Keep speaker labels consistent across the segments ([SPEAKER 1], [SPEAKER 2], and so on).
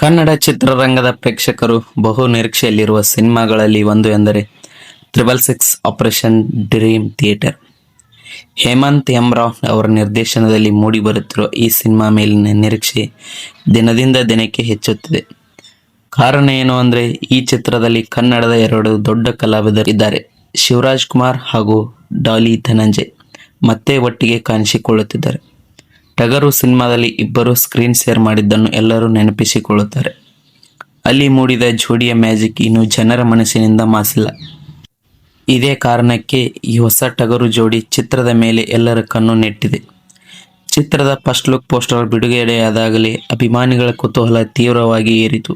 [SPEAKER 1] ಕನ್ನಡ ಚಿತ್ರರಂಗದ ಪ್ರೇಕ್ಷಕರು ಬಹು ನಿರೀಕ್ಷೆಯಲ್ಲಿರುವ ಸಿನಿಮಾಗಳಲ್ಲಿ ಒಂದು ಎಂದರೆ triple six operation dream theatre. Hemanth M ಅವರ ನಿರ್ದೇಶನದಲ್ಲಿ ಮೂಡಿಬರುತ್ತಿರುವ ಈ ಸಿನಿಮಾ ಮೇಲಿನ ನಿರೀಕ್ಷೆ ದಿನದಿಂದ ದಿನಕ್ಕೆ ಹೆಚ್ಚುತ್ತಿದೆ. ಕಾರಣ ಏನು ಅಂದರೆ ಈ ಚಿತ್ರದಲ್ಲಿ ಕನ್ನಡದ ಎರಡು ದೊಡ್ಡ ಕಲಾವಿದರು ಇದ್ದಾರೆ. ಶಿವರಾಜ್ ಕುಮಾರ್ ಹಾಗೂ ಡಾಲಿ ಧನಂಜಯ್ ಮತ್ತೆ ಒಟ್ಟಿಗೆ ಕಾಣಿಸಿಕೊಳ್ಳುತ್ತಿದ್ದಾರೆ. ಟಗರು ಸಿನಿಮಾದಲ್ಲಿ ಇಬ್ಬರು ಸ್ಕ್ರೀನ್ ಶೇರ್ ಮಾಡಿದ್ದನ್ನು ಎಲ್ಲರೂ ನೆನಪಿಸಿಕೊಳ್ಳುತ್ತಾರೆ. ಅಲ್ಲಿ ಮೂಡಿದ ಜೋಡಿಯ ಮ್ಯಾಜಿಕ್ ಇನ್ನು ಜನರ ಮನಸ್ಸಿನಿಂದ ಮಾಸಿಲ್ಲ. ಇದೇ ಕಾರಣಕ್ಕೆ ಈ ಹೊಸ ಟಗರು ಜೋಡಿ ಚಿತ್ರದ ಮೇಲೆ ಎಲ್ಲರ ಕಣ್ಣು ನೆಟ್ಟಿದೆ. ಚಿತ್ರದ ಫಸ್ಟ್ ಲುಕ್ ಪೋಸ್ಟರ್ ಬಿಡುಗಡೆಯಾದಾಗಲೇ ಅಭಿಮಾನಿಗಳ ಕುತೂಹಲ ತೀವ್ರವಾಗಿ ಏರಿತು.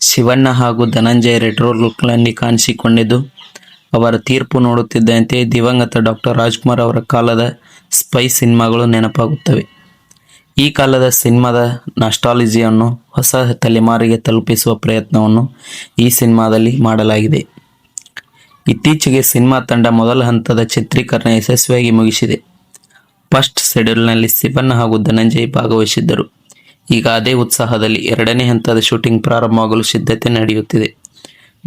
[SPEAKER 1] ಶಿವಣ್ಣ ಹಾಗೂ ಧನಂಜಯ ರೆಟ್ರೋ ಲುಕ್ನಲ್ಲಿ ಕಾಣಿಸಿಕೊಂಡಿದ್ದು ಅವರ ತೀರ್ಪು ನೋಡುತ್ತಿದ್ದಂತೆ ದಿವಂಗತ ಡಾಕ್ಟರ್ ರಾಜ್ಕುಮಾರ್ ಅವರ ಕಾಲದ ಸ್ಪೈ ಸಿನಿಮಾಗಳು ನೆನಪಾಗುತ್ತವೆ. ಈ ಕಾಲದ ಸಿನಿಮಾದ ನಾಸ್ಟಾಲಜಿಯನ್ನು ಹೊಸ ತಲೆಮಾರಿಗೆ ತಲುಪಿಸುವ ಪ್ರಯತ್ನವನ್ನು ಈ ಸಿನಿಮಾದಲ್ಲಿ ಮಾಡಲಾಗಿದೆ. ಇತ್ತೀಚೆಗೆ ಸಿನಿಮಾ ತಂಡ ಮೊದಲ ಹಂತದ ಚಿತ್ರೀಕರಣ ಯಶಸ್ವಿಯಾಗಿ ಮುಗಿಸಿದೆ. ಫಸ್ಟ್ ಶೆಡ್ಯೂಲ್ನಲ್ಲಿ ಶಿವಣ್ಣ ಹಾಗೂ ಧನಂಜಯ್ ಭಾಗವಹಿಸಿದ್ದರು. ಈಗ ಅದೇ ಉತ್ಸಾಹದಲ್ಲಿ ಎರಡನೇ ಹಂತದ ಶೂಟಿಂಗ್ ಪ್ರಾರಂಭವಾಗಲು ಸಿದ್ಧತೆ ನಡೆಯುತ್ತಿದೆ.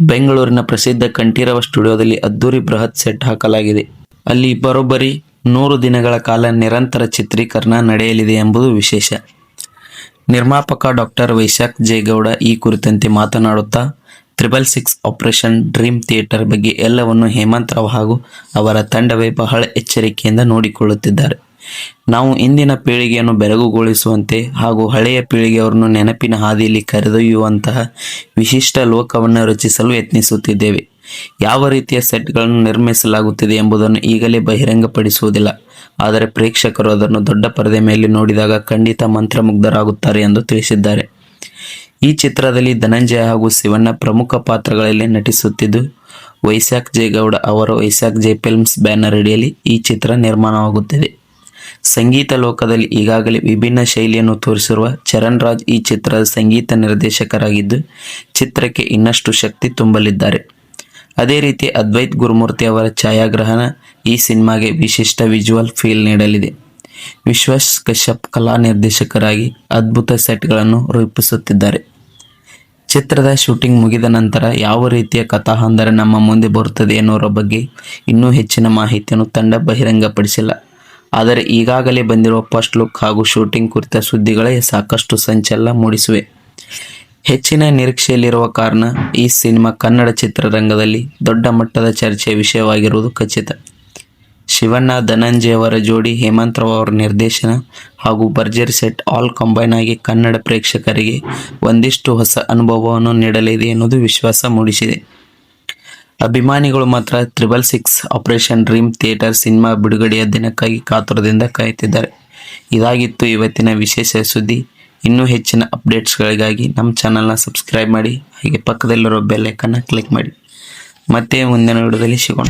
[SPEAKER 1] ಬೆಂಗಳೂರಿನ ಪ್ರಸಿದ್ಧ ಕಂಠೀರವ ಸ್ಟುಡಿಯೋದಲ್ಲಿ ಅದ್ದೂರಿ ಬೃಹತ್ ಸೆಟ್ ಹಾಕಲಾಗಿದೆ. ಅಲ್ಲಿ ಬರೋಬ್ಬರಿ ನೂರು ದಿನಗಳ ಕಾಲ ನಿರಂತರ ಚಿತ್ರೀಕರಣ ನಡೆಯಲಿದೆ ಎಂಬುದು ವಿಶೇಷ. ನಿರ್ಮಾಪಕ ಡಾಕ್ಟರ್ ವೈಶಾಖ್ ಜೇಗೌಡ ಈ ಕುರಿತಂತೆ ಮಾತನಾಡುತ್ತಾ triple six operation dream theatre ಬಗ್ಗೆ ಎಲ್ಲವನ್ನು ಹೇಮಂತ್ ರಾವ್ ಹಾಗೂ ಅವರ ತಂಡವೇ ಬಹಳ ಎಚ್ಚರಿಕೆಯಿಂದ ನೋಡಿಕೊಳ್ಳುತ್ತಿದ್ದಾರೆ. ನಾವು ಇಂದಿನ ಪೀಳಿಗೆಯನ್ನು ಬೆರಗುಗೊಳಿಸುವಂತೆ ಹಾಗೂ ಹಳೆಯ ಪೀಳಿಗೆಯವರನ್ನು ನೆನಪಿನ ಹಾದಿಯಲ್ಲಿ ಕರೆದೊಯ್ಯುವಂತಹ ವಿಶಿಷ್ಟ ಲೋಕವನ್ನು ರಚಿಸಲು ಯತ್ನಿಸುತ್ತಿದ್ದೇವೆ. ಯಾವ ರೀತಿಯ ಸೆಟ್ಗಳನ್ನು ನಿರ್ಮಿಸಲಾಗುತ್ತಿದೆ ಎಂಬುದನ್ನು ಈಗಲೇ ಬಹಿರಂಗಪಡಿಸುವುದಿಲ್ಲ. ಆದರೆ ಪ್ರೇಕ್ಷಕರು ಅದನ್ನು ದೊಡ್ಡ ಪರದೆ ಮೇಲೆ ನೋಡಿದಾಗ ಖಂಡಿತ ಮಂತ್ರಮುಗ್ಧರಾಗುತ್ತಾರೆ ಎಂದು ತಿಳಿಸಿದ್ದಾರೆ. ಈ ಚಿತ್ರದಲ್ಲಿ ಧನಂಜಯ ಹಾಗೂ ಶಿವಣ್ಣ ಪ್ರಮುಖ ಪಾತ್ರಗಳಲ್ಲಿ ನಟಿಸುತ್ತಿದ್ದು, ವೈಶಾಖ್ ಜೇಗೌಡ ಅವರು ವೈಶಾಖ್ ಜೆ ಫಿಲ್ಮ್ಸ್ ಬ್ಯಾನರ್ ಅಡಿಯಲ್ಲಿ ಈ ಚಿತ್ರ ನಿರ್ಮಾಣವಾಗುತ್ತಿದೆ. ಸಂಗೀತ ಲೋಕದಲ್ಲಿ ಈಗಾಗಲೇ ವಿಭಿನ್ನ ಶೈಲಿಯನ್ನು ತೋರಿಸಿರುವ ಚರಣ್ ರಾಜ್ ಈ ಚಿತ್ರದ ಸಂಗೀತ ನಿರ್ದೇಶಕರಾಗಿದ್ದು, ಚಿತ್ರಕ್ಕೆ ಇನ್ನಷ್ಟು ಶಕ್ತಿ ತುಂಬಲಿದ್ದಾರೆ. ಅದೇ ರೀತಿ ಅದ್ವೈತ್ ಗುರುಮೂರ್ತಿ ಅವರ ಛಾಯಾಗ್ರಹಣ ಈ ಸಿನಿಮಾಗೆ ವಿಶಿಷ್ಟ ವಿಜುವಲ್ ಫೀಲ್ ನೀಡಲಿದೆ. ವಿಶ್ವಾಸ್ ಕಶ್ಯಪ್ ಕಲಾ ನಿರ್ದೇಶಕರಾಗಿ ಅದ್ಭುತ ಸೆಟ್ಗಳನ್ನು ರೂಪಿಸುತ್ತಿದ್ದಾರೆ. ಚಿತ್ರದ ಶೂಟಿಂಗ್ ಮುಗಿದ ನಂತರ ಯಾವ ರೀತಿಯ ಕಥಾಹಂದರ ನಮ್ಮ ಮುಂದೆ ಬರುತ್ತದೆ ಎನ್ನುವರ ಬಗ್ಗೆ ಇನ್ನೂ ಹೆಚ್ಚಿನ ಮಾಹಿತಿಯನ್ನು ತಂಡ ಬಹಿರಂಗಪಡಿಸಿಲ್ಲ. ಆದರೆ ಈಗಾಗಲೇ ಬಂದಿರುವ ಫಸ್ಟ್ ಲುಕ್ ಹಾಗೂ ಶೂಟಿಂಗ್ ಕುರಿತ ಸುದ್ದಿಗಳೇ ಸಾಕಷ್ಟು ಸಂಚಲನ ಮೂಡಿಸಿವೆ. ಹೆಚ್ಚಿನ ನಿರೀಕ್ಷೆಯಲ್ಲಿರುವ ಕಾರಣ ಈ ಸಿನಿಮಾ ಕನ್ನಡ ಚಿತ್ರರಂಗದಲ್ಲಿ ದೊಡ್ಡ ಮಟ್ಟದ ಚರ್ಚೆಯ ವಿಷಯವಾಗಿರುವುದು ಖಚಿತ. ಶಿವಣ್ಣ ಧನಂಜಯ ಅವರ ಜೋಡಿ ಹೇಮಂತ್ ರಾವ್ ಅವರ ನಿರ್ದೇಶನ ಹಾಗೂ ಬರ್ಜರ್ ಸೆಟ್ ಆಲ್ ಕಂಬೈನ್ ಆಗಿ ಕನ್ನಡ ಪ್ರೇಕ್ಷಕರಿಗೆ ಒಂದಿಷ್ಟು ಹೊಸ ಅನುಭವವನ್ನು ನೀಡಲಿದೆ ಎನ್ನುವುದು ವಿಶ್ವಾಸ ಮೂಡಿಸಿದೆ. ಅಭಿಮಾನಿಗಳು ಮಾತ್ರ triple six operation dream theatre cinema ಬಿಡುಗಡೆಯ ದಿನಕ್ಕಾಗಿ ಕಾತುರದಿಂದ ಕಾಯುತ್ತಿದ್ದಾರೆ. ಇದಾಗಿತ್ತು ಇವತ್ತಿನ ವಿಶೇಷ ಸುದ್ದಿ. ಇನ್ನೂ ಹೆಚ್ಚಿನ ಅಪ್ಡೇಟ್ಸ್ಗಳಿಗಾಗಿ ನಮ್ಮ ಚಾನಲ್ನ ಸಬ್ಸ್ಕ್ರೈಬ್ ಮಾಡಿ, ಹಾಗೆ ಪಕ್ಕದಲ್ಲಿರೋ ಬೆಲ್ ಐಕನ್ನ ಕ್ಲಿಕ್ ಮಾಡಿ. ಮತ್ತೆ ಮುಂದಿನ ವಿಡಿಯೋದಲ್ಲಿ ಸಿಗೋಣ.